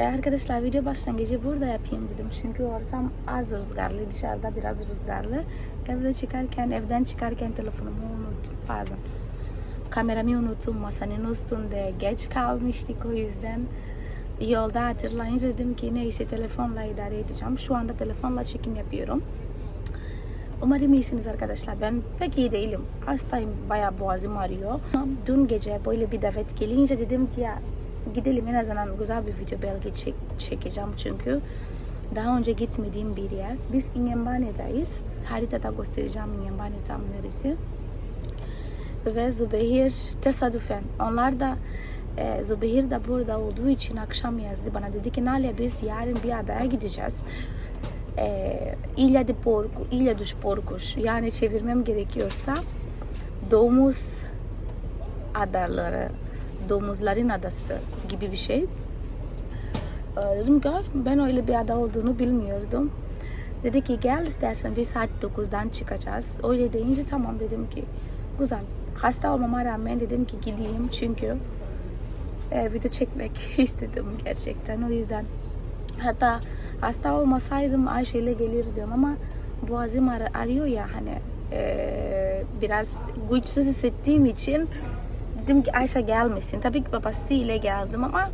E, arkadaşlar video başlangıcı burada yapayım dedim. Çünkü ortam az rüzgarlı. Dışarıda biraz rüzgarlı. Evde çıkarken, evden çıkarken telefonumu unuttum. Pardon. Kameramı unuttum masanın üstünde. Geç kalmıştık o yüzden. Yolda hatırlayınca dedim ki neyse telefonla idare edeceğim. Şu anda telefonla çekim yapıyorum. Umarım iyisiniz arkadaşlar. Ben pek iyi değilim. Hastayım. Bayağı boğazım ağrıyor. Dün gece böyle bir davet gelince dedim ki ya gidelim en azından güzel bir video belge çek, çekeceğim çünkü daha önce gitmediğim bir yer. Biz İngembane'deyiz. Haritada göstereceğim İngembane tam neresi. Ve Zübeyir tesadüfen onlar da e, Zübeyir de burada olduğu için akşam yazdı bana dedi ki Nalia biz yarın bir adaya gideceğiz. E, Ilha de Porco, Ilha dos Porcos yani çevirmem gerekiyorsa domuz adaları, domuzların adası gibi bir şey. E, dedim ki "Ay, ben öyle bir ada olduğunu bilmiyordum. Dedi ki gel istersen biz saat 9'dan çıkacağız. Öyle deyince tamam dedim ki güzel. Hasta olmama rağmen dedim ki gideyim çünkü e, video çekmek istedim gerçekten. O yüzden hatta hasta olmasaydım Ayşe ile gelirdim ama boğazım ar- arıyor ya hani e, biraz güçsüz hissettiğim için dedim ki Ayşe gelmesin. Tabii ki babası ile geldim ama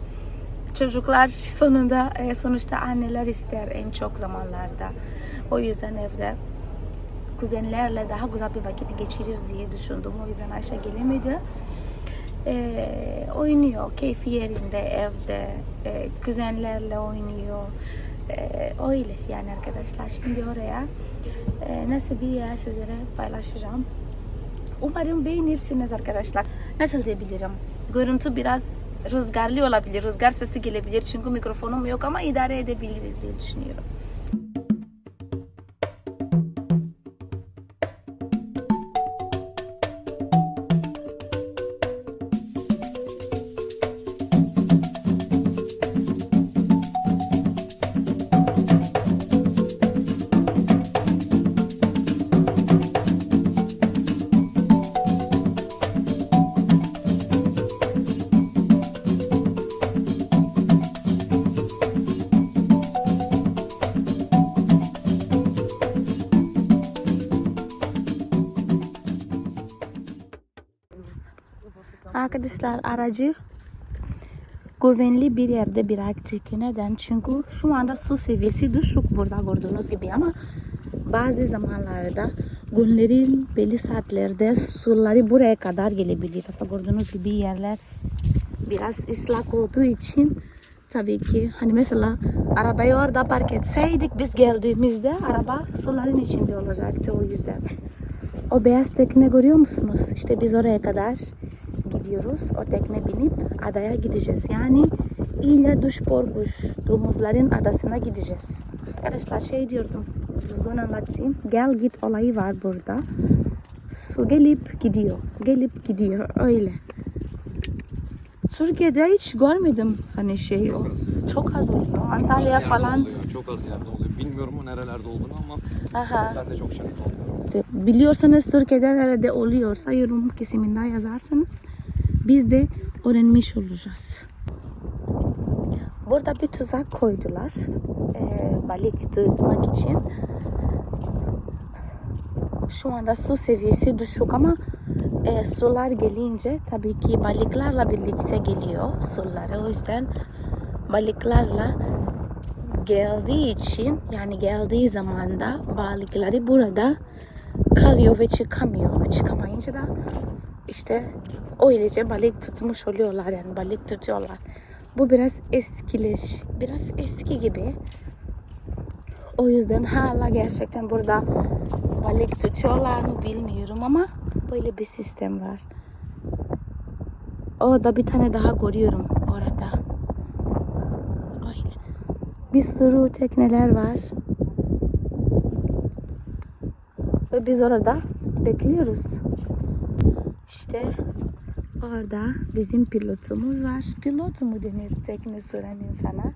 çocuklar sonunda e, sonuçta anneler ister en çok zamanlarda. O yüzden evde kuzenlerle daha güzel bir vakit geçirir diye düşündüm. O yüzden Ayşe gelemedi. Ee, oynuyor, keyfi yerinde, evde, e, kuzenlerle oynuyor. Ee, öyle yani arkadaşlar. Şimdi oraya e, nasıl bir yer sizlere paylaşacağım. Umarım beğenirsiniz arkadaşlar. Nasıl diyebilirim? Görüntü biraz rüzgarlı olabilir. Rüzgar sesi gelebilir çünkü mikrofonum yok ama idare edebiliriz diye düşünüyorum. Arkadaşlar aracı güvenli bir yerde bıraktık. Neden? Çünkü şu anda su seviyesi düşük burada gördüğünüz gibi ama bazı zamanlarda günlerin belli saatlerde suları buraya kadar gelebilir. Hatta gördüğünüz gibi yerler biraz ıslak olduğu için tabii ki hani mesela arabayı orada park etseydik biz geldiğimizde araba suların içinde olacaktı o yüzden. O beyaz tekne görüyor musunuz? İşte biz oraya kadar gidiyoruz. O tekne binip adaya gideceğiz. Yani dos Porcos, domuzların adasına gideceğiz. Arkadaşlar şey diyordum, düzgün anlatayım. Gel git olayı var burada. Su gelip gidiyor, gelip gidiyor öyle. Türkiye'de hiç görmedim hani şey o. Çok az. Çok az oluyor. Çok az Antalya yerde falan. oluyor, Çok az yerde oluyor. Bilmiyorum o nerelerde olduğunu ama Aha. ben de çok şahit. De- Biliyorsanız Türkiye'de nerede oluyorsa yorum kısmında yazarsanız biz de öğrenmiş olacağız. Burada bir tuzak koydular eee, balık tutmak için. Şu anda su seviyesi düşük ama eee, sular gelince tabii ki balıklarla birlikte geliyor suları. O yüzden balıklarla geldiği için yani geldiği zaman da balıkları burada kalıyor ve çıkamıyor. Çıkamayınca da işte öylece balık tutmuş oluyorlar yani balık tutuyorlar. Bu biraz eskileş, biraz eski gibi. O yüzden hala gerçekten burada balık tutuyorlar mı bilmiyorum ama böyle bir sistem var. Orada bir tane daha görüyorum orada. Öyle. Bir sürü tekneler var. Ve biz orada bekliyoruz. İşte orada bizim pilotumuz var. Pilot mu denir tekne süren insana?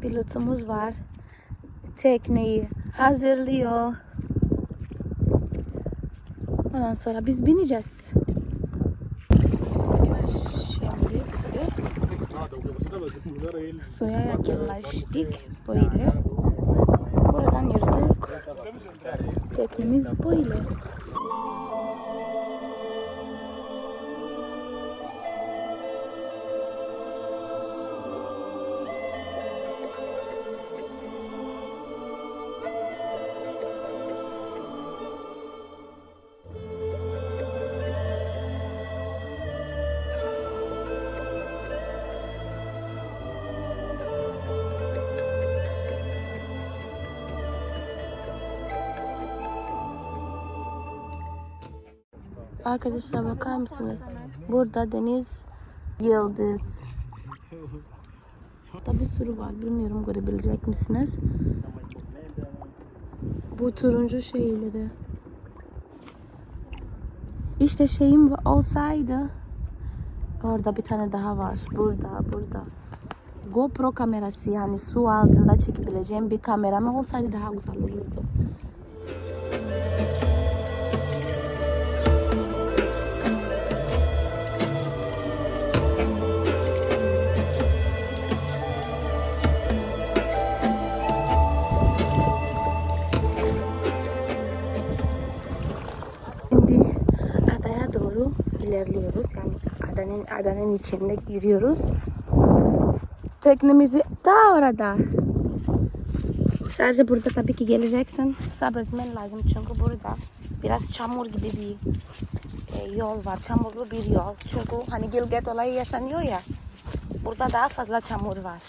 Pilotumuz var. Tekneyi hazırlıyor. Ondan sonra biz bineceğiz. Şimdi biz Suya yakınlaştık böyle. Buradan yürüdük. Teknemiz böyle. Arkadaşlar bakar mısınız? Burada deniz yıldız. Tabi bir sürü var. Bilmiyorum görebilecek misiniz? Bu turuncu şeyleri. İşte şeyim olsaydı orada bir tane daha var. Burada, burada. GoPro kamerası yani su altında çekebileceğim bir kameram olsaydı daha güzel olurdu. İlerliyoruz. Yani adanın, adanın içinde yürüyoruz. Teknemizi daha orada. Sadece burada tabii ki geleceksin. Sabretmen lazım çünkü burada biraz çamur gibi bir e, yol var. Çamurlu bir yol. Çünkü hani Gilget olayı yaşanıyor ya. Burada daha fazla çamur var.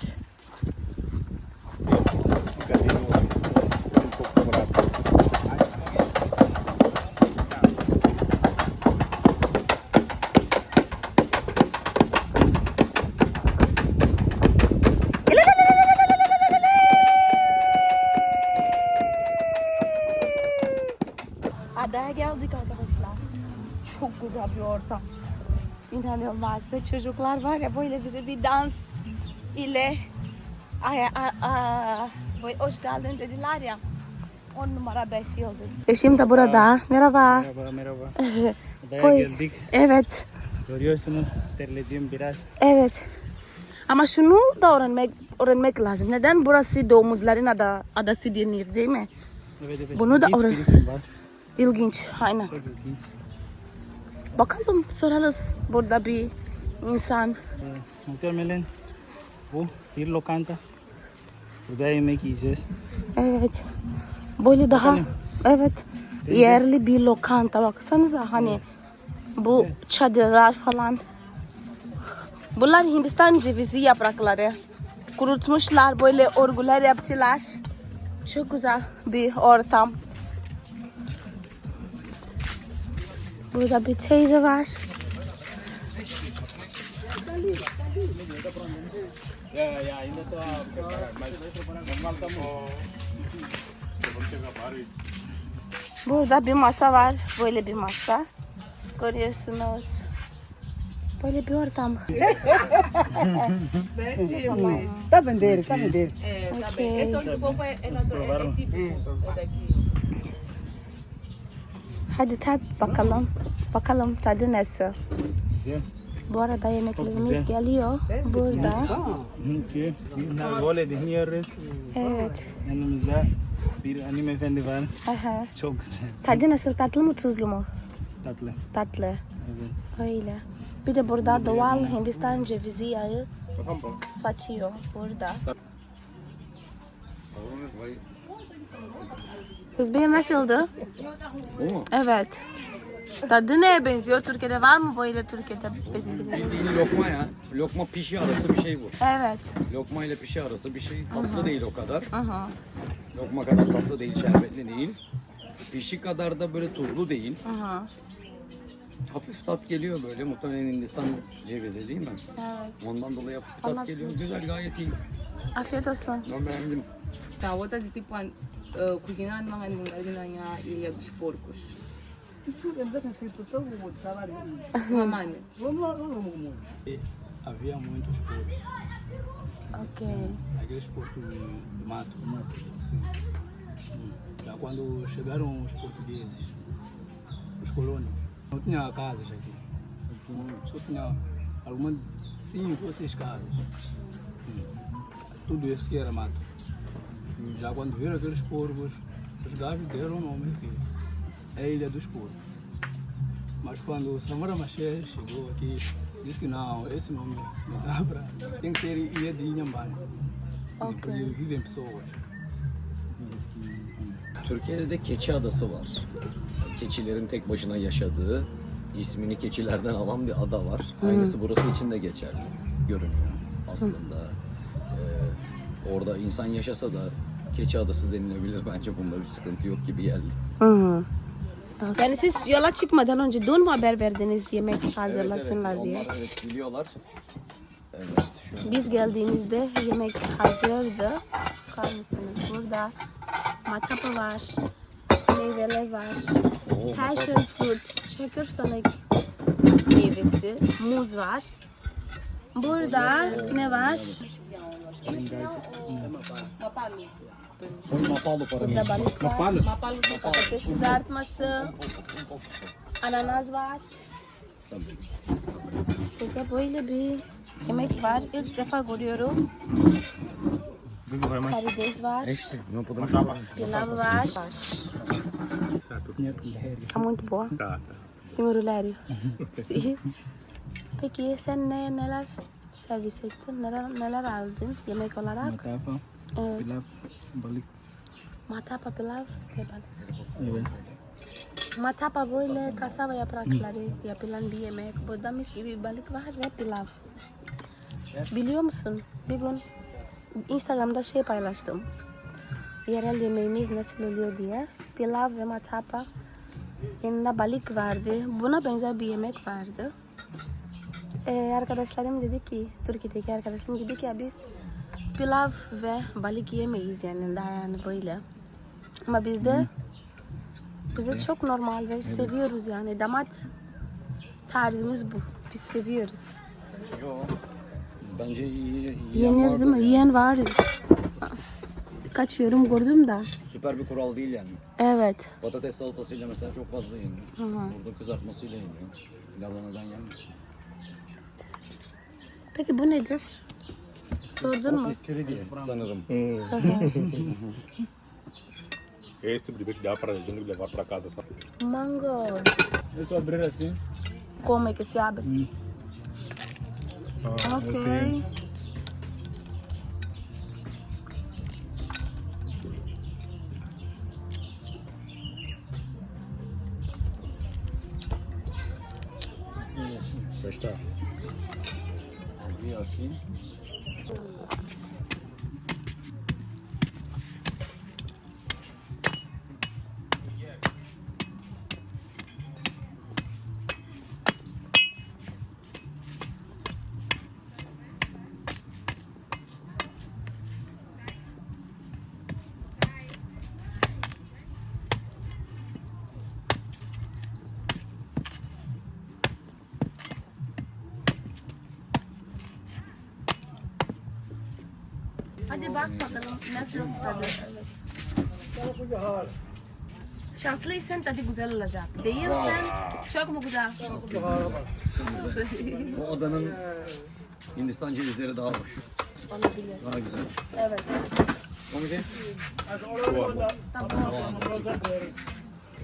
İnanılmaz. Ve çocuklar var ya böyle bize bir dans ile ay, ay, ay, böyle hoş geldin dediler ya. On numara beş yıldız. Eşim de burada. Merhaba. Merhaba merhaba. Adaya Koy. geldik. Evet. Görüyorsunuz terlediğim biraz. Evet. Ama şunu da öğrenmek, öğrenmek lazım. Neden burası domuzların ada, adası denir değil mi? Evet evet. Bunu da var. İlginç. Aynen. Çok ilginç. Bakalım sorarız. Burada bir insan. Muhtemelen bu bir lokanta. Burada yemek yiyeceğiz. Evet. Böyle daha Bakalım. evet Bence- yerli bir lokanta baksanıza hani bu çadırlar falan. Bunlar Hindistan cevizi yaprakları. Kurutmuşlar böyle örgüler yaptılar. Çok güzel bir ortam. Burada bir teyze var. Burada bir masa var. Böyle bir masa. Görüyorsunuz. Böyle bir ortam. Tá vender, tá vender. Okay. Probaron. Hadi tat bakalım. Bakalım tadı nasıl. Güzel. Bu arada yemeklerimiz geliyor. Burada. Evet. Yanımızda bir hanımefendi var. Aha. Çok güzel. Tadı nasıl? Tatlı mı tuzlu mu? Tatlı. Tatlı. Evet. Öyle. Bir de burada doğal Hindistan cevizi yağı satıyor burada. Hüsbiye nasıldı? Bu mu? Evet. Tadı neye benziyor? Türkiye'de var mı böyle Türkiye'de bizim bildiğimiz? Bildiğin lokma ya. Lokma pişi arası bir şey bu. Evet. Lokma ile pişi arası bir şey. Tatlı değil o kadar. Aha. Lokma kadar tatlı değil, şerbetli değil. Pişi kadar da böyle tuzlu değil. Aha. Hafif tat geliyor böyle. Muhtemelen Hindistan cevizi değil mi? Evet. Ondan dolayı hafif bir Allah tat geliyor. Güzel gayet iyi. Afiyet olsun. Ben beğendim. Tawata si Tikwan, uh, kuginan mga mga ginanya iya dos porcos. Mamane. havia muitos porcos, Ok. aqueles porcos de mato, assim. Já quando chegaram os portugueses, os colonos, não tinha casas aqui. Só tinha algumas cinco ou seis casas. Tudo isso que era mato. Já quando viram aqueles porcos, os gajos deram o nome que é a Ilha dos Porcos. Mas quando o Samora Maché chegou aqui, disse que não, esse nome não dá pra. Tem que ser Ilha de Inhambane. Porque vivem pessoas. Türkiye'de de Keçi Adası var. Keçilerin tek başına yaşadığı, ismini keçilerden alan bir ada var. Aynısı burası için de geçerli görünüyor aslında. Ee, orada insan yaşasa da Keçi Adası denilebilir. Bence bunda bir sıkıntı yok gibi geldi. Yani siz yola çıkmadan önce dün mü haber verdiniz yemek hazırlasınlar evet, diye? onlar evet biliyorlar. Evet, şu Biz geldiğimizde yemek hazırdı. Bakar mısınız? Burada matapa var, meyveler var, passion fruit, çekirdeği meyvesi, muz var. Burada ne var? Mapalı para. Burada balık var, patates kızartması, ananas var. Burada böyle bir yemek var. İlk defa görüyorum. Karides var. Pilav var. Tá muito boa. Senhor Hilário. Sim. Peki sen ne, neler servis ettin? Neler, neler aldın yemek olarak? Matapa, Evet. pilav, balık. Matapa pilav ve balık. Evet. Matapa böyle kasava yaprakları yapılan bir yemek. Burada mis gibi balık var ve pilav. Biliyor musun? Bir gün Instagram'da şey paylaştım. Yerel yemeğimiz nasıl oluyor diye. Pilav ve matapa. Yanında balık vardı. Buna benzer bir yemek vardı. Ee, arkadaşlarım dedi ki, Türkiye'deki arkadaşlarım dedi ki biz pilav ve balık yemeyiz yanında yani böyle. Ama bizde bize çok normal ve seviyoruz yani damat tarzımız bu. Biz seviyoruz. Bence iyi, Yenir değil mi? Yiyen var. Kaç yorum gördüm da. Süper bir kural değil yani. Evet. Patates salatasıyla mesela çok fazla yeniyor. Hı hı. Burada kızartmasıyla yeniyor. Pilavla neden yenmez? Peki bu nedir? Sordun mu? istedi diye sanırım. Este primeiro que dá para a gente levar para casa, sabe? Mango. É só abrir assim. Como é que se abre? Ah, ok. okay. Assim, fechar. está. Abrir assim. Thank you. Bakalım nasıl tadı. Şanslıysan tadı güzel olacak. Değilsen çok mu güzel? Bu adanın Hindistan cevizleri daha hoş. Olabilir. Daha güzel. Evet.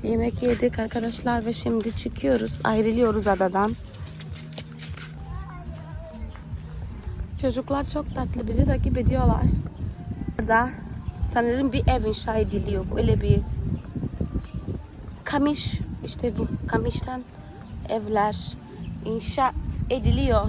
Yemek yedik arkadaşlar ve şimdi çıkıyoruz. Ayrılıyoruz adadan. Çocuklar çok tatlı. Bizi takip ediyorlar. Burada sanırım bir ev inşa ediliyor. Böyle bir kamış. işte bu kamıştan evler inşa ediliyor.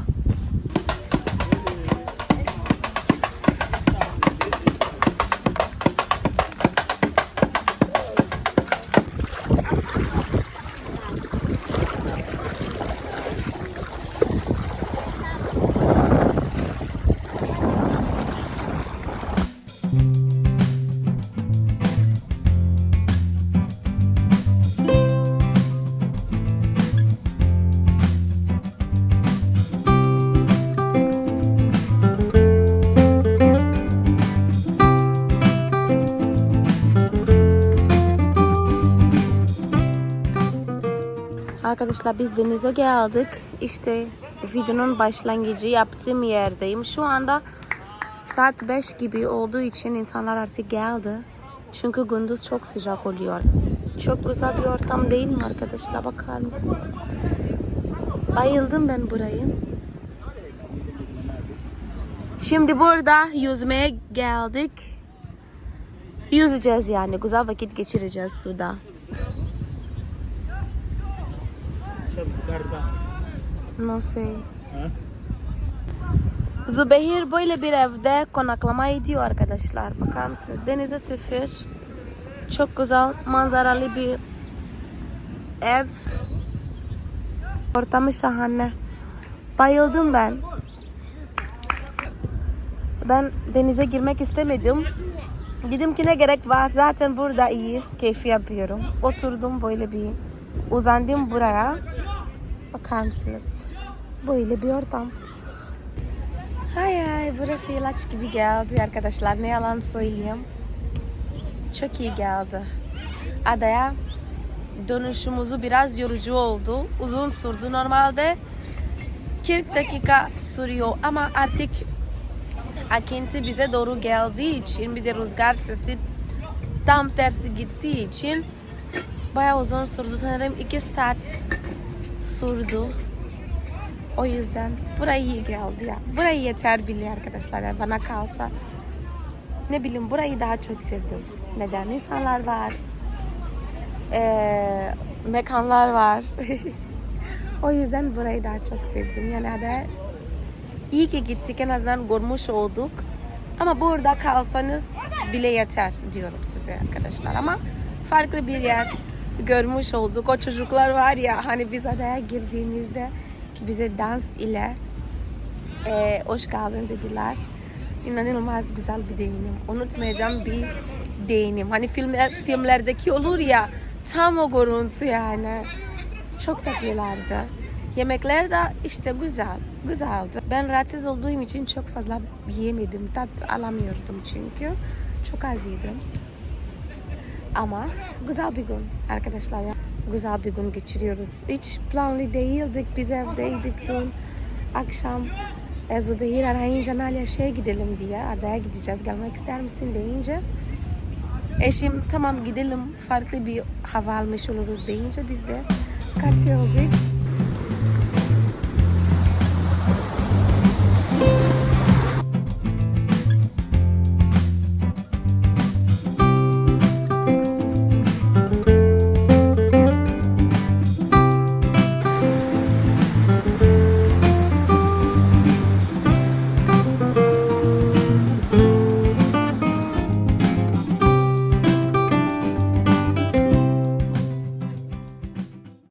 Arkadaşlar biz denize geldik. İşte videonun başlangıcı yaptığım yerdeyim. Şu anda Saat 5 gibi olduğu için insanlar artık geldi. Çünkü gündüz çok sıcak oluyor. Çok güzel bir ortam değil mi arkadaşlar? Bakar mısınız? Bayıldım ben burayı. Şimdi burada yüzmeye geldik. Yüzeceğiz yani. Güzel vakit geçireceğiz suda. No sei. Zübeyir böyle bir evde konaklama ediyor arkadaşlar. Bakar mısınız? Denize sıfır. Çok güzel manzaralı bir ev. Ortamı şahane. Bayıldım ben. Ben denize girmek istemedim. Dedim ki ne gerek var zaten burada iyi keyfi yapıyorum. Oturdum böyle bir uzandım buraya. Bakar mısınız? Böyle bir ortam. Hay hay burası ilaç gibi geldi arkadaşlar ne yalan söyleyeyim. Çok iyi geldi. Adaya dönüşümüzü biraz yorucu oldu. Uzun sürdü. Normalde 40 dakika sürüyor ama artık akıntı bize doğru geldiği için bir de rüzgar sesi tam tersi gittiği için bayağı uzun sürdü. Sanırım 2 saat sürdü. O yüzden burayı iyi geldi ya. Burayı yeter bile arkadaşlar yani bana kalsa. Ne bileyim burayı daha çok sevdim. Neden? İnsanlar var. Ee, mekanlar var. o yüzden burayı daha çok sevdim. Yani de iyi ki gittik en azından görmüş olduk. Ama burada kalsanız bile yeter diyorum size arkadaşlar. Ama farklı bir yer görmüş olduk. O çocuklar var ya hani biz adaya girdiğimizde bize dans ile e, hoş geldin dediler. İnanılmaz güzel bir deneyim. Unutmayacağım bir deneyim. Hani filmler, filmlerdeki olur ya tam o görüntü yani. Çok tatlılardı. Yemekler de işte güzel, güzeldi. Ben rahatsız olduğum için çok fazla yemedim. Tat alamıyordum çünkü. Çok az yedim. Ama güzel bir gün arkadaşlar ya. Güzel bir gün geçiriyoruz. Hiç planlı değildik. Biz evdeydik dün. Akşam e, Zübeyir arayınca Nalia şeye gidelim diye. Adaya gideceğiz. Gelmek ister misin deyince. Eşim tamam gidelim farklı bir hava almış oluruz deyince biz de katıldık.